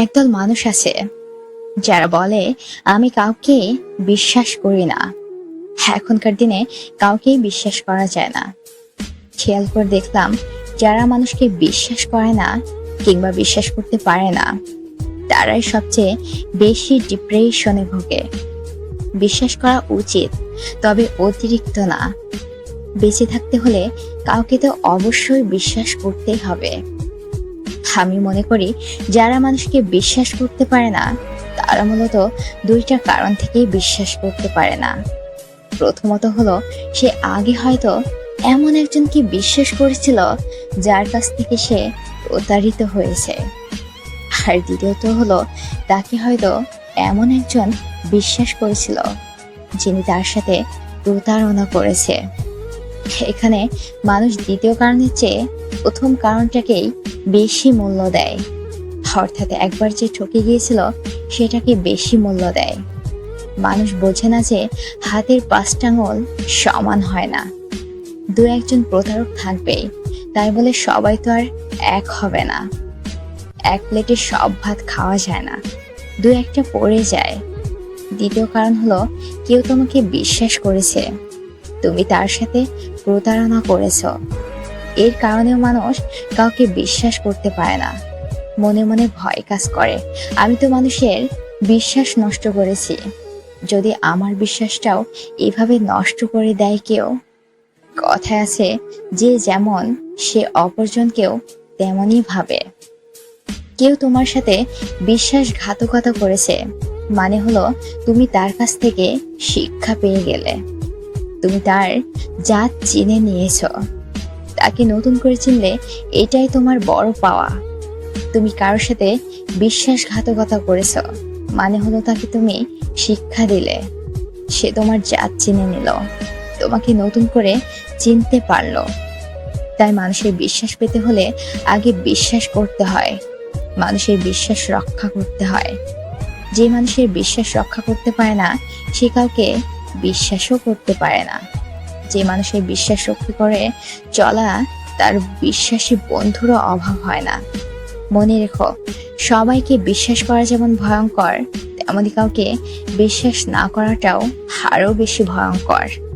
একদল মানুষ আছে, যারা বলে, আমি কাউকে বিশ্বাস করি না। এখনকার দিনে কাউকেই বিশ্বাস করা যায় না। খেয়াল করে দেখলাম, যারা মানুষকে বিশ্বাস করে না কিংবা বিশ্বাস করতে পারে না, তারাই সবচেয়ে বেশি ডিপ্রেশনে ভোগে। বিশ্বাস করা উচিত, তবে অতিরিক্ত না। বেঁচে থাকতে হলে কাউকে তো অবশ্যই বিশ্বাস করতেই হবে। আমি মনে করি যারা মানুষকে বিশ্বাস করতে পারে না, তারা মূলত দুইটা কারণ থেকেই বিশ্বাস করতে পারে না। প্রথমত হলো, সে আগে হয়তো এমন একজনকে বিশ্বাস করেছিল যার কাছ থেকে সে প্রতারিত হয়েছে। আর দ্বিতীয়ত হলো, তাকে হয়তো এমন একজন বিশ্বাস করেছিল যিনি তার সাথে প্রতারণা করেছে। এখানে মানুষ দ্বিতীয় কারণের চেয়ে প্রথম কারণটাকেই বেশি মূল্য দেয়। অর্থাৎ একবার যে ঠকে গিয়েছিল, সেটাকে বেশি মূল্য দেয়। মানুষ বোঝে না যে হাতের পাঁচটা আঙুল সমান হয় না। দু একজন প্রতারক থাকবেই তাই বলে সবাই তো আর এক হবে না। এক প্লেটে সব ভাত খাওয়া যায় না। দু একটা পড়ে যায়। দ্বিতীয় কারণ হলো, কেউ তোমাকে বিশ্বাস করেছে। তুমি তার সাথে প্রতারণা করেছ। এর কারণেও মানুষ কাউকে বিশ্বাস করতে পারে না। মনে মনে ভয় কাজ করে। আমি তো মানুষের বিশ্বাস নষ্ট করেছি। যদি আমার বিশ্বাসটাও এভাবে নষ্ট করে দেয় কেউ, কথায় আছে যে যেমন সে অপরজনকেও তেমনই ভাবে। কেউ তোমার সাথে বিশ্বাসঘাতকতা করেছে মানে হলো তুমি তার কাছ থেকে শিক্ষা পেয়ে গেলে। তুমি তার জাত চিনে নিয়েছ। তাকে নতুন করে চিনলে এটাই তোমার বড় পাওয়া। তুমি কারোর সাথে বিশ্বাসঘাতকতা করেছ মানে হলো তাকে তুমি শিক্ষা দিলে। সে তোমার জাত চিনে নিল, তোমাকে নতুন করে চিনতে পারল। তাই মানুষের বিশ্বাস পেতে হলে আগে বিশ্বাস করতে হয়, মানুষের বিশ্বাস রক্ষা করতে হয়। যে মানুষের বিশ্বাস রক্ষা করতে পারে না, সে কাউকে বিশ্বাসও করতে পারে না। যে মানুষের বিশ্বাস রক্ষা করে চলা, তার বিশ্বাসী বন্ধুরও অভাব হয় না। মনে রেখো, সবাইকে বিশ্বাস করা যেমন ভয়ঙ্কর, তেমনি কাউকে বিশ্বাস না করাটাও আরও বেশি ভয়ঙ্কর।